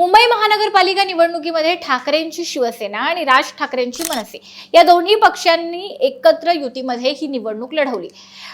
मुंबई महानगरपालिका निवडणुकीमध्ये ठाकरेंची शिवसेना आणि राज ठाकरेंची मनसे. या दोन्ही पक्षांनी एकत्र युतीमध्ये ही निवडणूक लढवली.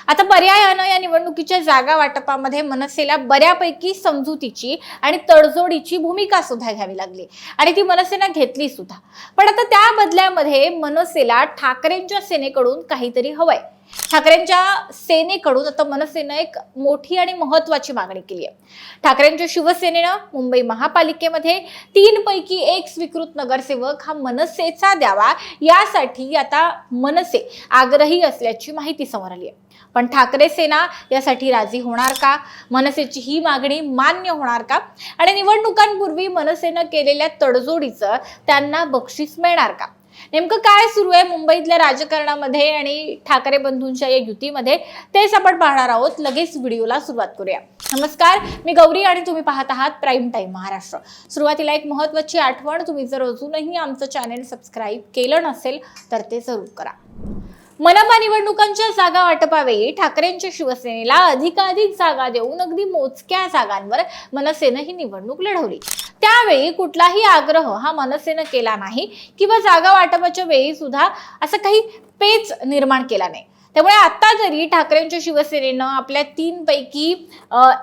आता पर्यायानं या निवडणुकीच्या जागा वाटपामध्ये मनसेला बऱ्यापैकी समजुतीची आणि तडजोडीची भूमिका सुद्धा घ्यावी लागली. आणि ती मनसेनं घेतली सुद्धा. पण आता त्या बदल्यामध्ये मनसेला ठाकरेंच्या सेनेकडून काहीतरी हवंय. ठाकरेंच्या सेनेकडून आता मनसेनं एक मोठी आणि महत्वाची मागणी केली आहे. ठाकरेंच्या शिवसेनेनं मुंबई महापालिकेमध्ये तीन पैकी एक स्वीकृत नगरसेवक हा मनसेचा द्यावा. यासाठी आता मनसे आग्रही असल्याची माहिती समोर आली आहे. पण ठाकरे सेना यासाठी राजी होणार का? मनसेची ही मागणी मान्य होणार का? आणि निवडणुकांपूर्वी मनसेनं केलेल्या तडजोडीचं त्यांना बक्षीस मिळणार का? नेमकं काय सुरू आहे मुंबईतल्या राजकारणामध्ये आणि ठाकरे बंधूंच्या या युतीमध्ये? तेच आपण पाहणार आहोत. लगेच व्हिडिओला सुरुवात करूया. नमस्कार मी गौरी आणि तुम्ही पाहत आहात प्राईम टाईम महाराष्ट्र. सुरुवातीला एक महत्वाची आठवण तुम्ही जर अजूनही आमचं चॅनेल सबस्क्राईब केलं नसेल तर ते जरूर करा. मनपा निवडणुकांच्या जागा वाटपावेळी ठाकरेंच्या शिवसेनेला अधिकाधिक जागा देऊन अगदी मोजक्या जागांवर मनसेनं ही निवडणूक लढवली. त्यावेळी कुठलाही आग्रह हा मनसेनं केला नाही किंवा जागा वाटपाच्या वेळी सुद्धा असं काही पेच निर्माण केला नाही. त्यामुळे आता जरी ठाकरेंच्या शिवसेनेनं आपल्या तीन पैकी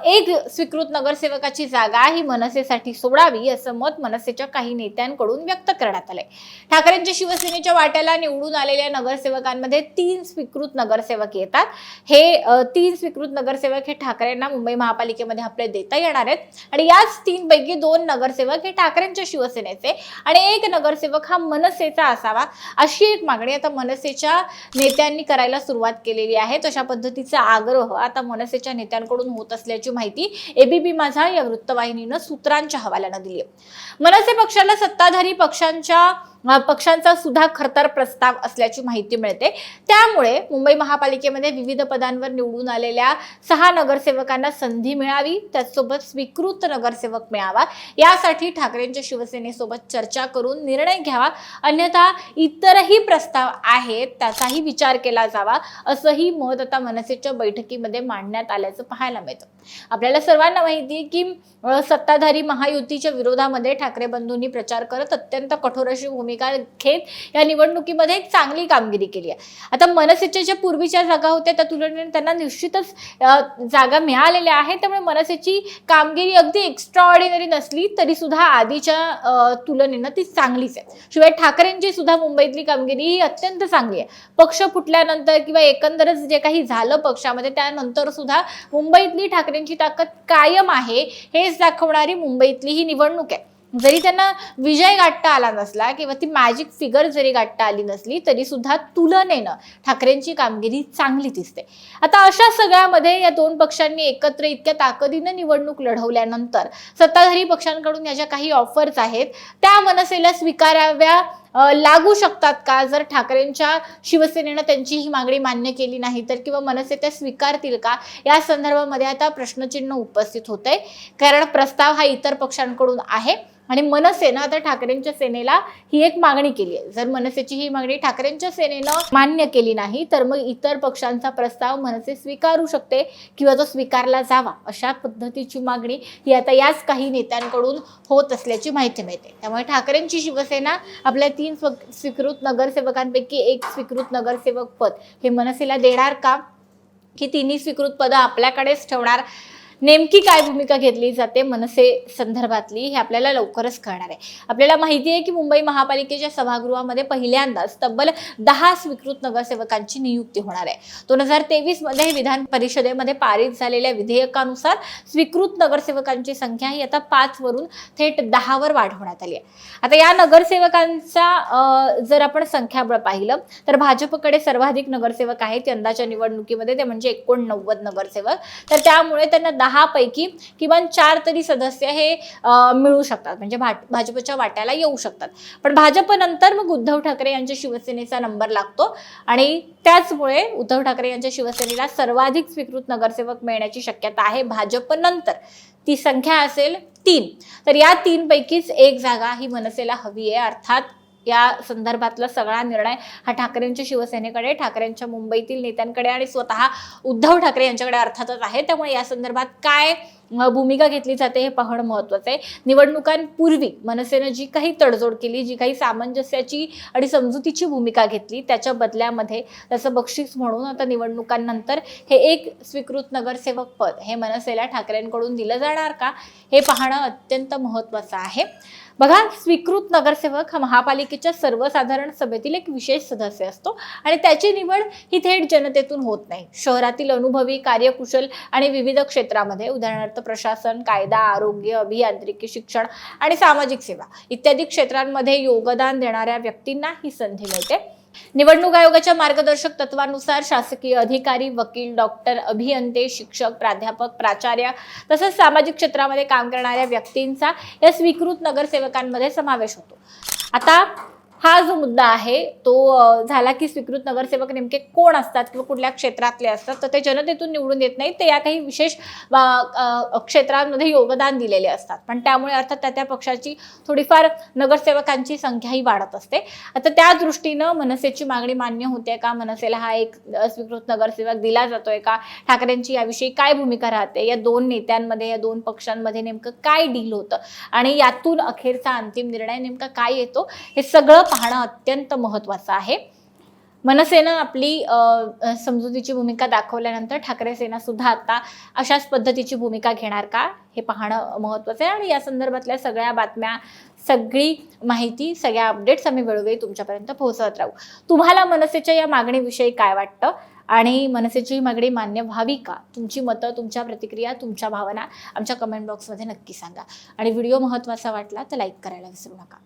एक स्वीकृत नगरसेवकाची जागा ही मनसेसाठी सोडावी असं मत मनसेच्या काही नेत्यांकडून व्यक्त करण्यात आलंय. ठाकरेंच्या शिवसेनेच्या वाट्याला निवडून आलेल्या नगरसेवकांमध्ये तीन स्वीकृत नगरसेवक येतात. हे तीन स्वीकृत नगरसेवक हे ठाकरेंना मुंबई महापालिकेमध्ये आपले देता येणार आहेत. आणि याच तीन पैकी दोन नगरसेवक हे ठाकरेंच्या शिवसेनेचे आणि एक नगरसेवक हा मनसेचा असावा अशी एक मागणी आता मनसेच्या नेत्यांनी करायला सुरुवात सुरुवात केलेली आहे. तशा पद्धतीचा आग्रह आता मनसेच्या नेत्यांकडून होत असल्याची माहिती एबीपी माझा या वृत्तवाहिनीनं सूत्रांच्या हवाल्यानं दिली आहे मनसे पक्षाला सत्ताधारी पक्षांच्या पक्षांचा सुद्धा खरतर प्रस्ताव असल्याची माहिती मिळते. त्यामुळे मुंबई महापालिकेमध्ये विविध पदांवर निवडून आलेल्या सहा नगरसेवकांना संधी मिळावी त्याचसोबत स्वीकृत नगरसेवक मिळावा यासाठी ठाकरेंच्या शिवसेनेसोबत चर्चा करून निर्णय घ्यावा. अन्यथा इतरही प्रस्ताव आहेत त्याचाही विचार केला जावा असंही मत आता मनसेच्या बैठकीमध्ये मांडण्यात आल्याचं पाहायला मिळतं. आपल्याला सर्वांना माहिती आहे की सत्ताधारी महायुतीच्या विरोधामध्ये ठाकरे बंधूंनी प्रचार करत अत्यंत कठोर अशी भूमिका घेत या निवडणुकीमध्ये एक चांगली कामगिरी केली आहे. आता मनसेच्या ज्या पूर्वीच्या जागा होत्या त्या तुलनेने त्यांना निश्चितच जागा मिळालेल्या आहेत. त्यामुळे मनसेची कामगिरी अगदी एक्स्ट्रा ऑर्डिनरी नसली तरी सुद्धा आधीच्या तुलनेनं ती चांगलीच आहे. शिवाय ठाकरेंची सुद्धा मुंबईतली कामगिरी ही अत्यंत चांगली आहे. पक्ष फुटल्यानंतर किंवा एकंदरच जे काही झालं पक्षामध्ये त्यानंतर सुद्धा मुंबईतली ठाकरे ठाकरेंची ताकद कायम आहे हेच दाखवणारी मुंबईतली ही निवडणूक आहे. जरी त्यांना विजय गाठता आला नसला किंवा ती मॅजिक फिगर जरी गाठता आली नसली तरी सुद्धा तुलनेनं ठाकरेंची कामगिरी चांगली दिसते. आता अशा सगळ्यामध्ये या दोन पक्षांनी एकत्र इतक्या ताकदीनं निवडणूक लढवल्यानंतर सत्ताधारी पक्षांकडून या ज्या काही ऑफर्स आहेत त्या मनसेला स्वीकाराव्या लागू शकतात का? जर ठाकरेंच्या शिवसेनेनं त्यांची ही मागणी मान्य केली नाही तर किंवा मनसे त्या स्वीकारतील का? या संदर्भामध्ये आता प्रश्नचिन्ह उपस्थित होत आहे कारण प्रस्ताव हा इतर पक्षांकडून आहे आणि मनसेनं आता ठाकरेंच्या सेनेला ही एक मागणी केली आहे. जर मनसेची ही मागणी ठाकरेंच्या सेनेनं मान्य केली नाही तर मग इतर पक्षांचा प्रस्ताव मनसे स्वीकारू शकते किंवा तो स्वीकारला जावा अशा पद्धतीची मागणी ही आता याच काही नेत्यांकडून होत असल्याची माहिती मिळते. त्यामुळे ठाकरेंची शिवसेना आपल्या तीन स्व- स्वीकृत नगरसेवकांपैकी एक स्वीकृत नगरसेवक पद. हे मनसेला देणार का? की तिन्ही स्वीकृत पदं आपल्याकडेच ठेवणार? नेमकी काय भूमिका घेतली जाते मनसे संदर्भातली हे आपल्याला लवकरच कळणार आहे. आपल्याला माहिती आहे की मुंबई महापालिकेच्या सभागृहामध्ये पहिल्यांदाच तब्बल दहा स्वीकृत नगरसेवकांची नियुक्ती होणार आहे. दोन हजार तेवीसमध्ये विधान परिषदेमध्ये पारित झालेल्या विधेयकानुसार स्वीकृत नगरसेवकांची संख्या ही आता पाच वरून थेट दहावर वाढवण्यात आली आहे. आता या नगरसेवकांचा जर आपण संख्याबळ पाहिलं तर भाजपकडे सर्वाधिक नगरसेवक आहेत यंदाच्या निवडणुकीमध्ये ते म्हणजे एकोणनव्वद नगरसेवक. तर त्यामुळे त्यांना दहा पैकी किमान चार तरी सदस्य हे मिळू शकतात. म्हणजे भाजपच्या वाट्याला येऊ शकतात. पण भाजपनंतर मग उद्धव ठाकरे यांच्या शिवसेनेचा नंबर लागतो आणि त्याचमुळे उद्धव ठाकरे यांच्या शिवसेनेला सर्वाधिक स्वीकृत नगरसेवक मिळण्याची शक्यता आहे. भाजपनंतर ती संख्या असेल तीन. तर या तीन पैकीच एक जागा ही मनसेला हवी आहे. अर्थात या संदर्भातला सगळा निर्णय हा ठाकरेंच्या शिवसेनेकडे ठाकरेंच्या मुंबईतील नेत्यांकडे आणि स्वतः उद्धव ठाकरे यांच्याकडे अर्थातच आहे. त्यामुळे या संदर्भात काय भूमिका घेतली जाते हे पाहणं महत्वाचं आहे. निवडणुकांपूर्वी मनसेनं जी काही तडजोड केली जी काही सामंजस्याची आणि समजुतीची भूमिका घेतली त्याच्या बदल्यामध्ये त्याचं बक्षीस म्हणून आता निवडणुकांनंतर हे एक स्वीकृत नगरसेवक पद हे मनसेला ठाकरेंकडून दिलं जाणार का? हे पाहणं अत्यंत महत्वाचं आहे. बघा स्वीकृत नगरसेवक हा महापालिकेच्या सर्वसाधारण सभेतील एक विशेष सदस्य असतो आणि त्याची निवड ही थेट जनतेतून होत नाही. शहरातील अनुभवी कार्यकुशल आणि विविध क्षेत्रामध्ये उदाहरणार्थ प्रशासन कायदा आरोग्य अभियांत्रिकी शिक्षण आणि सामाजिक सेवा इत्यादी क्षेत्रांमध्ये योगदान देणाऱ्या व्यक्तींना ही संधी मिळते. निवडणूक आयोगाच्या मार्गदर्शक तत्वानुसार शासकीय अधिकारी वकील डॉक्टर अभियंते शिक्षक प्राध्यापक प्राचार्य तसंच सामाजिक क्षेत्रामध्ये काम करणाऱ्या व्यक्तींचा या स्वीकृत नगरसेवकांमध्ये समावेश होतो. आता हा जो मुद्दा आहे तो झाला की स्वीकृत नगरसेवक नेमके कोण असतात किंवा कुठल्या क्षेत्रातले असतात तर ते जनतेतून निवडून येत नाहीत. ते या काही विशेष क्षेत्रांमध्ये योगदान दिलेले असतात. पण त्यामुळे अर्थात त्या त्या पक्षाची थोडीफार नगरसेवकांची संख्याही वाढत असते. आता त्या दृष्टीनं मनसेची मागणी मान्य होते का? मनसेला हा एक स्वीकृत नगरसेवक दिला जातोय का? ठाकरेंची याविषयी काय भूमिका राहते? या दोन नेत्यांमध्ये या दोन पक्षांमध्ये नेमकं काय डील होतं? आणि यातून अखेरचा अंतिम निर्णय नेमका काय येतो? हे सगळं पाहणं अत्यंत महत्वाचं आहे. मनसेनं आपली समजुतीची भूमिका दाखवल्यानंतर ठाकरे सेना सुद्धा आता अशाच पद्धतीची भूमिका घेणार का? हे पाहणं महत्वाचं आहे आणि या संदर्भातल्या सगळ्या बातम्या सगळी माहिती सगळ्या अपडेट्स आम्ही वेळोवेळी तुमच्यापर्यंत पोहोचवत राहू. तुम्हाला मनसेच्या या मागणीविषयी काय वाटतं? आणि मनसेची मागणी मान्य व्हावी का? तुमची मतं तुमच्या प्रतिक्रिया तुमच्या भावना आमच्या कमेंट बॉक्समध्ये नक्की सांगा. आणि व्हिडिओ महत्त्वाचा वाटला तर लाईक करायला विसरू नका.